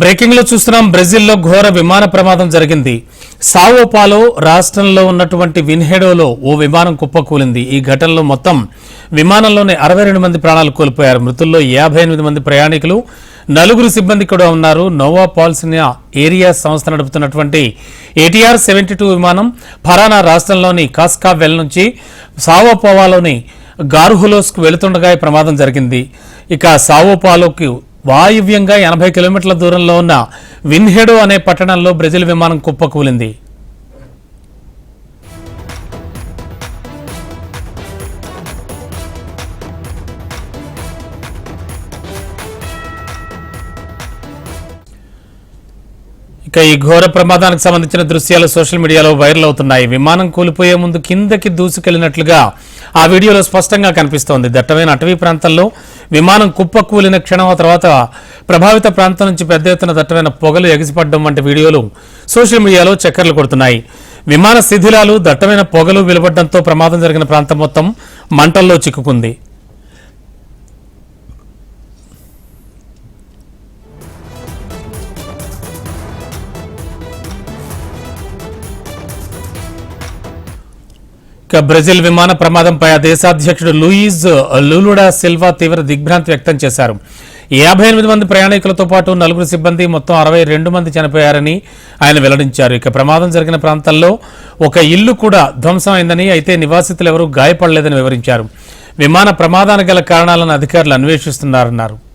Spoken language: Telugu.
బ్రేకింగ్లో చూస్తున్నాం బ్రెజిల్లో ఘోర విమాన ప్రమాదం జరిగింది. సావోపాలో రాష్ట్రంలో ఉన్నటువంటి విన్హెడోలో ఓ విమానం కుప్పకూలింది. ఈ ఘటనలో మొత్తం విమానంలోని అరవై రెండు మంది ప్రాణాలు కోల్పోయారు. మృతుల్లో యాభై ఎనిమిది మంది ప్రయాణికులు నలుగురు సిబ్బంది కూడా ఉన్నారు. నోవా పాల్సినియా ఏరియా సంస్థ నడుపుతున్నటువంటి ఏటీఆర్ సెవెంటీ టూ విమానం ఫరానా రాష్ట్రంలోని కాస్కావెల్ నుంచి సావోపోవాలోని గార్హులోస్కు వెళుతుండగా ఈ ప్రమాదం జరిగింది. ఇక సావోపాలోకి వాయువ్యంగా ఎనభై కిలోమీటర్ల దూరంలో ఉన్న విన్హెడో అనే పట్టణంలో బ్రెజిల్ విమానం కుప్పకూలింది. ఇక ఈ ఘోర ప్రమాదానికి సంబంధించిన దృశ్యాలు సోషల్ మీడియాలో వైరల్ అవుతున్నాయి. విమానం కూలిపోయే ముందు కిందకి దూసుకెళ్ళినట్లుగా ఆ వీడియోలో స్పష్టంగా కనిపిస్తోంది. దట్టమైన అటవీ ప్రాంతంలో విమానం కుప్పకూలిన క్షణం ఆ తర్వాత ప్రభావిత ప్రాంతం నుంచి పెద్ద ఎత్తున దట్టమైన పొగలు ఎగిసిపడడం వంటి వీడియోలు సోషల్ మీడియాలో చక్కర్లు కొడుతున్నాయి. విమాన శిథిలాలు దట్టమైన పొగలు వెలువడంతో ప్రమాదం జరిగిన ప్రాంతం మొత్తం మంటల్లో చిక్కుకుంది. బ్రెజిల్ విమాన ప్రమాదంపై ఆ దేశాధ్యక్షుడు లూయిజ్ లూలుడా సిల్వా తీవ్ర దిగ్భ్రాంతి వ్యక్తం చేశారు. యాభై ఎనిమిది మంది ప్రయాణికులతో పాటు నలుగురు సిబ్బంది మొత్తం అరవై రెండు మంది చనిపోయారని ఆయన వెల్లడించారు. ఇక ప్రమాదం జరిగిన ప్రాంతాల్లో ఒక ఇల్లు కూడా ధ్వంసమైందని అయితే నివాసితులు ఎవరూ గాయపడలేదని వివరించారు. విమాన ప్రమాదానికి గల కారణాలను అధికారులు అన్వేషిస్తున్నారన్నారు.